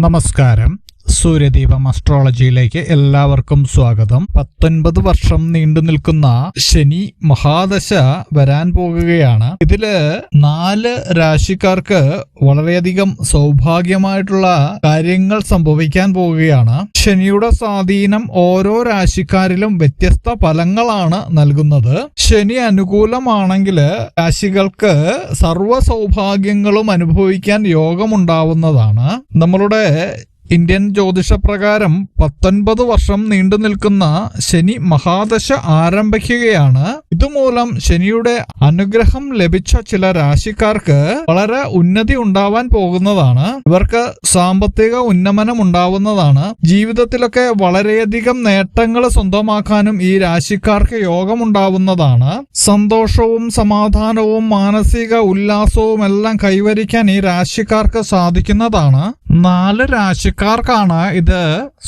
നമസ്കാരം. സൂര്യദീപം അസ്ട്രോളജിയിലേക്ക് എല്ലാവർക്കും സ്വാഗതം. പത്തൊൻപത് വർഷം നീണ്ടു നിൽക്കുന്ന ശനി മഹാദശ വരാൻ പോകുകയാണ്. ഇതിൽ നാല് രാശിക്കാർക്ക് വളരെയധികം സൗഭാഗ്യമായിട്ടുള്ള കാര്യങ്ങൾ സംഭവിക്കാൻ പോവുകയാണ് ശനിയുടെ സ്വാധീനം ഓരോ രാശിക്കാരിലും വ്യത്യസ്ത ഫലങ്ങളാണ് നൽകുന്നത്. ശനി അനുകൂലമാണെങ്കിൽ രാശികൾക്ക് സർവ സൗഭാഗ്യങ്ങളും അനുഭവിക്കാൻ യോഗമുണ്ടാവുന്നതാണ്. നമ്മളുടെ ഇന്ത്യൻ ജ്യോതിഷപ്രകാരം പത്തൊൻപത് വർഷം നീണ്ടു നിൽക്കുന്ന ശനി മഹാദശ ആരംഭിക്കുകയാണ്. ഇതുമൂലം ശനിയുടെ അനുഗ്രഹം ലഭിച്ച ചില രാശിക്കാർക്ക് വളരെ ഉന്നതി ഉണ്ടാവാൻ പോകുന്നതാണ്. ഇവർക്ക് സാമ്പത്തിക ഉന്നമനം ഉണ്ടാവുന്നതാണ്. ജീവിതത്തിലൊക്കെ വളരെയധികം നേട്ടങ്ങൾ സ്വന്തമാക്കാനും ഈ രാശിക്കാർക്ക് യോഗമുണ്ടാവുന്നതാണ്. സന്തോഷവും സമാധാനവും മാനസിക ഉല്ലാസവും എല്ലാം കൈവരിക്കാൻ ഈ രാശിക്കാർക്ക് സാധിക്കുന്നതാണ്. നാല് രാശിക്കാർക്കാണ് ഇത്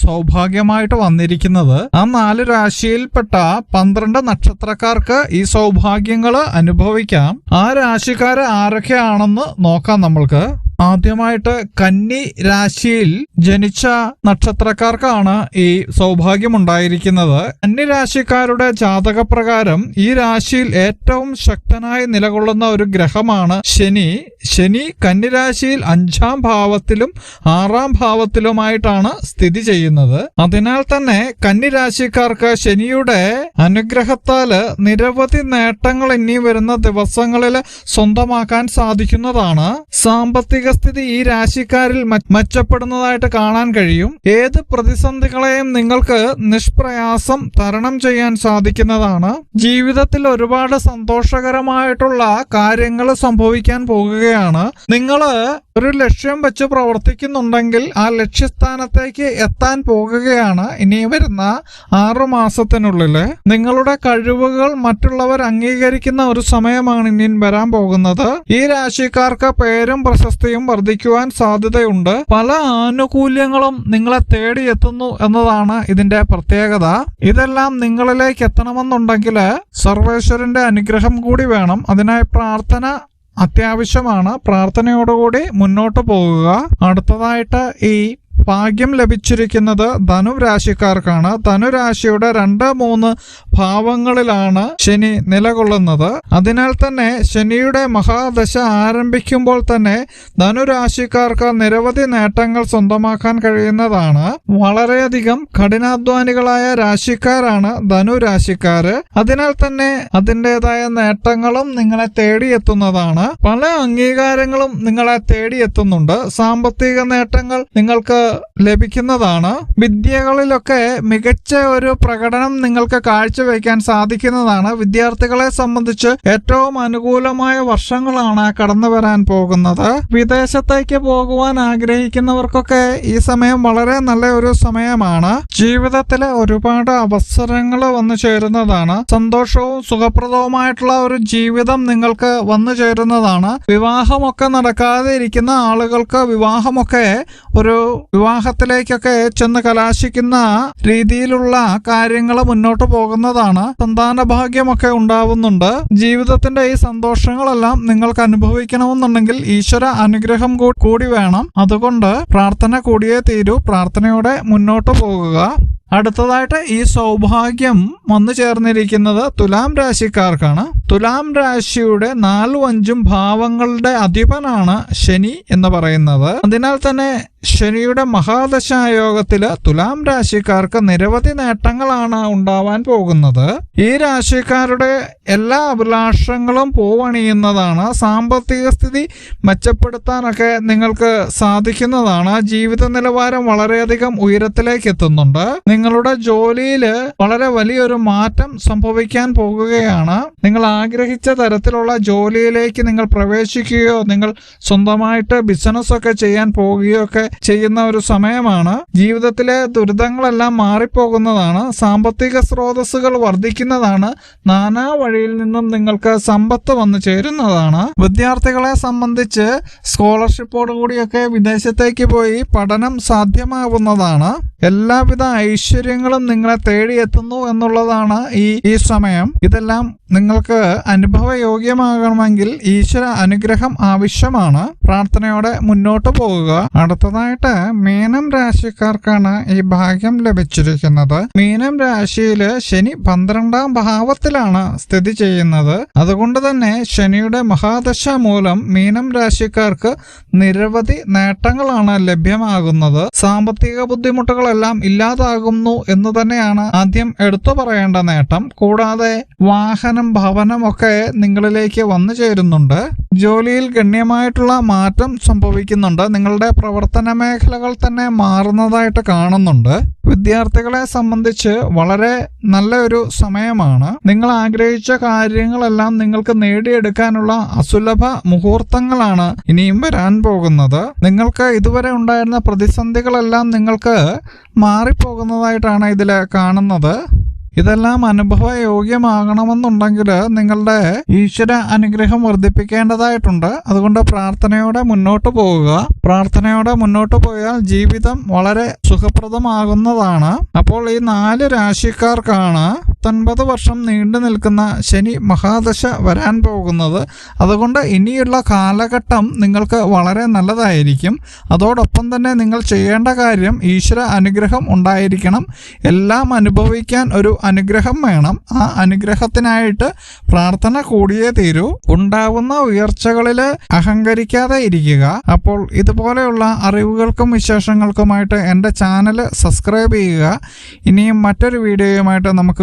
സൗഭാഗ്യമായിട്ട് വന്നിരിക്കുന്നത്. ആ നാല് രാശിയിൽപ്പെട്ട പന്ത്രണ്ട് നക്ഷത്രക്കാർക്ക് ഈ സൗഭാഗ്യങ്ങൾ അനുഭവിക്കാം. ആ രാശിക്കാർ ആരൊക്കെയാണെന്ന് നോക്കാം നമ്മൾക്ക്. ആദ്യമായിട്ട് കന്നി രാശിയിൽ ജനിച്ച നക്ഷത്രക്കാർക്കാണ് ഈ സൗഭാഗ്യം ഉണ്ടായിരിക്കുന്നത് കന്നി രാശിക്കാരുടെ ജാതകപ്രകാരം ഈ രാശിയിൽ ഏറ്റവും ശക്തനായി നിലകൊള്ളുന്ന ഒരു ഗ്രഹമാണ് ശനി. ശനി കന്നിരാശിയിൽ അഞ്ചാം ഭാവത്തിലും ആറാം ഭാവത്തിലുമായിട്ടാണ് സ്ഥിതി ചെയ്യുന്നത്. അതിനാൽ തന്നെ കന്നിരാശിക്കാർക്ക് ശനിയുടെ അനുഗ്രഹത്താൽ നിരവധി നേട്ടങ്ങൾ ഇനി വരുന്ന ദിവസങ്ങളിൽ സ്വന്തമാക്കാൻ സാധിക്കുന്നതാണ്. സാമ്പത്തിക സ്ഥിതി ഈ രാശിക്കാരിൽ മെച്ചപ്പെടുന്നതായിട്ട് കാണാൻ കഴിയും. ഏത് പ്രതിസന്ധികളെയും നിങ്ങൾക്ക് നിഷ്പ്രയാസം തരണം ചെയ്യാൻ സാധിക്കുന്നതാണ്. ജീവിതത്തിൽ ഒരുപാട് സന്തോഷകരമായിട്ടുള്ള കാര്യങ്ങൾ സംഭവിക്കാൻ പോകുകയാണ് നിങ്ങൾ ഒരു ലക്ഷ്യം വെച്ച് പ്രവർത്തിക്കുന്നുണ്ടെങ്കിൽ ആ ലക്ഷ്യസ്ഥാനത്തേക്ക് എത്താൻ പോകുകയാണ് ഇനി വരുന്ന ആറു മാസത്തിനുള്ളിൽ. നിങ്ങളുടെ കഴിവുകൾ മറ്റുള്ളവർ അംഗീകരിക്കുന്ന ഒരു സമയമാണ് ഇനി വരാൻ പോകുന്നത്. ഈ രാശിക്കാർക്ക് പേരും പ്രശസ്തിയും വർദ്ധിക്കുവാൻ സാധ്യതയുണ്ട്. പല ആനുകൂല്യങ്ങളും നിങ്ങളെ തേടി എത്തുന്നു എന്നതാണ് ഇതിന്റെ പ്രത്യേകത. ഇതെല്ലാം നിങ്ങളിലേക്ക് എത്തണമെന്നുണ്ടെങ്കിൽ സർവേശ്വരന്റെ അനുഗ്രഹം കൂടി വേണം. അതിനായി പ്രാർത്ഥന അത്യാവശ്യമാണ്. പ്രാർത്ഥനയോടുകൂടി മുന്നോട്ട് പോകുക. അടുത്തതായിട്ട് ഈ ഭാഗ്യം ലഭിച്ചിരിക്കുന്നത് ധനുരാശിക്കാർക്കാണ്. ധനുരാശിയുടെ രണ്ട് മൂന്ന് ഭാവങ്ങളിലാണ് ശനി നിലകൊള്ളുന്നത്. അതിനാൽ തന്നെ ശനിയുടെ മഹാദശ ആരംഭിക്കുമ്പോൾ തന്നെ ധനുരാശിക്കാർക്ക് നിരവധി നേട്ടങ്ങൾ സ്വന്തമാക്കാൻ കഴിയുന്നതാണ്. വളരെയധികം കഠിനാധ്വാനികളായ രാശിക്കാരാണ് ധനുരാശിക്കാര് അതിനാൽ തന്നെ അതിന്റെതായ നേട്ടങ്ങളും നിങ്ങളെ തേടിയെത്തുന്നതാണ്. പല അംഗീകാരങ്ങളും നിങ്ങളെ തേടിയെത്തുന്നുണ്ട്. സാമ്പത്തിക നേട്ടങ്ങൾ നിങ്ങൾക്ക് ലഭിക്കുന്നതാണ്. വിദ്യകളിലൊക്കെ മികച്ച ഒരു പ്രകടനം നിങ്ങൾക്ക് കാഴ്ചവെക്കാൻ സാധിക്കുന്നതാണ്. വിദ്യാർത്ഥികളെ സംബന്ധിച്ച് ഏറ്റവും അനുകൂലമായ വർഷങ്ങളാണ് കടന്നു വരാൻ പോകുന്നത്. വിദേശത്തേക്ക് പോകുവാൻ ആഗ്രഹിക്കുന്നവർക്കൊക്കെ ഈ സമയം വളരെ നല്ല ഒരു സമയമാണ്. ജീവിതത്തിലെ ഒരുപാട് അവസരങ്ങൾ വന്നു ചേരുന്നതാണ്. സന്തോഷവും സുഖപ്രദവുമായിട്ടുള്ള ഒരു ജീവിതം നിങ്ങൾക്ക് വന്നു ചേരുന്നതാണ്. വിവാഹമൊക്കെ നടക്കാതെ ഇരിക്കുന്ന ആളുകൾക്ക് വിവാഹമൊക്കെ ഒരു വിവാഹത്തിലേക്കൊക്കെ ചെന്ന് കലാശിക്കുന്ന രീതിയിലുള്ള കാര്യങ്ങൾ മുന്നോട്ട് പോകുന്നതാണ് സന്താന ഭാഗ്യമൊക്കെ ഉണ്ടാവുന്നുണ്ട്. ജീവിതത്തിന്റെ ഈ സന്തോഷങ്ങളെല്ലാം നിങ്ങൾക്ക് അനുഭവിക്കണമെന്നുണ്ടെങ്കിൽ ഈശ്വര അനുഗ്രഹം കൂടി വേണം. അതുകൊണ്ട് പ്രാർത്ഥന കൂടിയേ തീരൂ. പ്രാർത്ഥനയോടെ മുന്നോട്ട് പോകുക. അടുത്തതായിട്ട് ഈ സൗഭാഗ്യം വന്നു ചേർന്നിരിക്കുന്നത് തുലാം രാശിക്കാർക്കാണ്. തുലാം രാശിയുടെ നാലും അഞ്ചും ഭാവങ്ങളുടെ അധിപനാണ് ശനി എന്ന് പറയുന്നത്. അതിനാൽ തന്നെ ശനിയുടെ മഹാദശായോഗത്തിൽ തുലാം രാശിക്കാർക്ക് നിരവധി നേട്ടങ്ങളാണ് ഉണ്ടാവാൻ പോകുന്നത്. ഈ രാശിക്കാരുടെ എല്ലാ അഭിലാഷങ്ങളും പോവണിയുന്നതാണ്. സാമ്പത്തിക സ്ഥിതി മെച്ചപ്പെടുത്താനൊക്കെ നിങ്ങൾക്ക് സാധിക്കുന്നതാണ്. ജീവിത നിലവാരം വളരെയധികം ഉയരത്തിലേക്ക് എത്തുന്നുണ്ട് നിങ്ങളുടെ ജോലിയിൽ വളരെ വലിയൊരു മാറ്റം സംഭവിക്കാൻ പോകുകയാണ്. നിങ്ങൾ ആഗ്രഹിച്ച തരത്തിലുള്ള ജോലിയിലേക്ക് നിങ്ങൾ പ്രവേശിക്കുകയോ നിങ്ങൾ സ്വന്തമായിട്ട് ബിസിനസ് ഒക്കെ ചെയ്യാൻ പോവുകയോ ഒക്കെ ചെയ്യുന്ന ഒരു സമയമാണ്. ജീവിതത്തിലെ ദുരിതങ്ങളെല്ലാം മാറിപ്പോകുന്നതാണ്. സാമ്പത്തിക സ്രോതസ്സുകൾ വർദ്ധിക്കുന്നതാണ്. നാനാ വഴിയിൽ നിന്നും നിങ്ങൾക്ക് സമ്പത്ത് വന്നു ചേരുന്നതാണ്. വിദ്യാർത്ഥികളെ സംബന്ധിച്ച് സ്കോളർഷിപ്പോടുകൂടിയൊക്കെ വിദേശത്തേക്ക് പോയി പഠനം സാധ്യമാവുന്നതാണ്. എല്ലാവിധ ഐശ്വര്യങ്ങളും നിങ്ങളെ തേടിയെത്തുന്നു എന്നുള്ളതാണ് ഈ ഈ സമയം. ഇതെല്ലാം നിങ്ങൾക്ക് അനുഭവയോഗ്യമാകണമെങ്കിൽ ഈശ്വര അനുഗ്രഹം ആവശ്യമാണ്. പ്രാർത്ഥനയോടെ മുന്നോട്ട് പോകുക. അടുത്തതായിട്ട് മീനം രാശിക്കാർക്കാണ് ഈ ഭാഗ്യം ലഭിച്ചിരിക്കുന്നത്. മീനം രാശിയിൽ ശനി പന്ത്രണ്ടാം ഭാവത്തിലാണ് സ്ഥിതി ചെയ്യുന്നത്. അതുകൊണ്ട് തന്നെ ശനിയുടെ മഹാദശ മൂലം മീനം രാശിക്കാർക്ക് നിരവധി നേട്ടങ്ങളാണ് ലഭ്യമാകുന്നത്. സാമ്പത്തിക ബുദ്ധിമുട്ടുകളെല്ലാം ഇല്ലാതാകുന്നു എന്ന് തന്നെയാണ് ആദ്യം എടുത്തു പറയേണ്ട നേട്ടം. കൂടാതെ വാഹനം ഭവനം ഒക്കെ നിങ്ങളിലേക്ക് വന്നു ചേരുന്നുണ്ട്. ജോലിയിൽ ഗണ്യമായിട്ടുള്ള മാറ്റം സംഭവിക്കുന്നുണ്ട്. നിങ്ങളുടെ പ്രവർത്തന മേഖലകൾ തന്നെ മാറുന്നതായിട്ട് കാണുന്നുണ്ട്. വിദ്യാർത്ഥികളെ സംബന്ധിച്ച് വളരെ നല്ല ഒരു സമയമാണ്. നിങ്ങൾ ആഗ്രഹിച്ച കാര്യങ്ങളെല്ലാം നിങ്ങൾക്ക് നേടിയെടുക്കാനുള്ള അസുലഭ മുഹൂർത്തങ്ങളാണ് ഇനിയും വരാൻ പോകുന്നത്. നിങ്ങൾക്ക് ഇതുവരെ ഉണ്ടായിരുന്ന പ്രതിസന്ധികളെല്ലാം നിങ്ങൾക്ക് മാറിപ്പോകുന്നതായിട്ടാണ് ഇതിൽ കാണുന്നത്. ഇതെല്ലാം അനുഭവ യോഗ്യമാകണമെന്നുണ്ടെങ്കിൽ നിങ്ങളുടെ ഈശ്വര അനുഗ്രഹം വർദ്ധിപ്പിക്കേണ്ടതായിട്ടുണ്ട്. അതുകൊണ്ട് പ്രാർത്ഥനയോടെ മുന്നോട്ട് പോവുക. പ്രാർത്ഥനയോടെ മുന്നോട്ട് പോയാൽ ജീവിതം വളരെ സുഖപ്രദമാകുന്നതാണ്. അപ്പോൾ ഈ നാല് രാശിക്കാർക്കാണ് പത്തൊൻപത് വർഷം നീണ്ടു നിൽക്കുന്ന ശനി മഹാദശ വരാൻ പോകുന്നത്. അതുകൊണ്ട് ഇനിയുള്ള കാലഘട്ടം നിങ്ങൾക്ക് വളരെ നല്ലതായിരിക്കും. അതോടൊപ്പം തന്നെ നിങ്ങൾ ചെയ്യേണ്ട കാര്യം ഈശ്വര അനുഗ്രഹം ഉണ്ടായിരിക്കണം. എല്ലാം അനുഭവിക്കാൻ ഒരു അനുഗ്രഹം വേണം. ആ അനുഗ്രഹത്തിനായിട്ട് പ്രാർത്ഥന കൂടിയേ തീരൂ. ഉണ്ടാവുന്ന ഉയർച്ചകളിൽ അഹങ്കരിക്കാതെ ഇരിക്കുക. അപ്പോൾ ഇതുപോലെയുള്ള അറിവുകൾക്കും വിശേഷങ്ങൾക്കുമായിട്ട് എന്റെ ചാനൽ സബ്സ്ക്രൈബ് ചെയ്യുക. ഇനിയും മറ്റൊരു വീഡിയോയുമായിട്ട് നമുക്ക്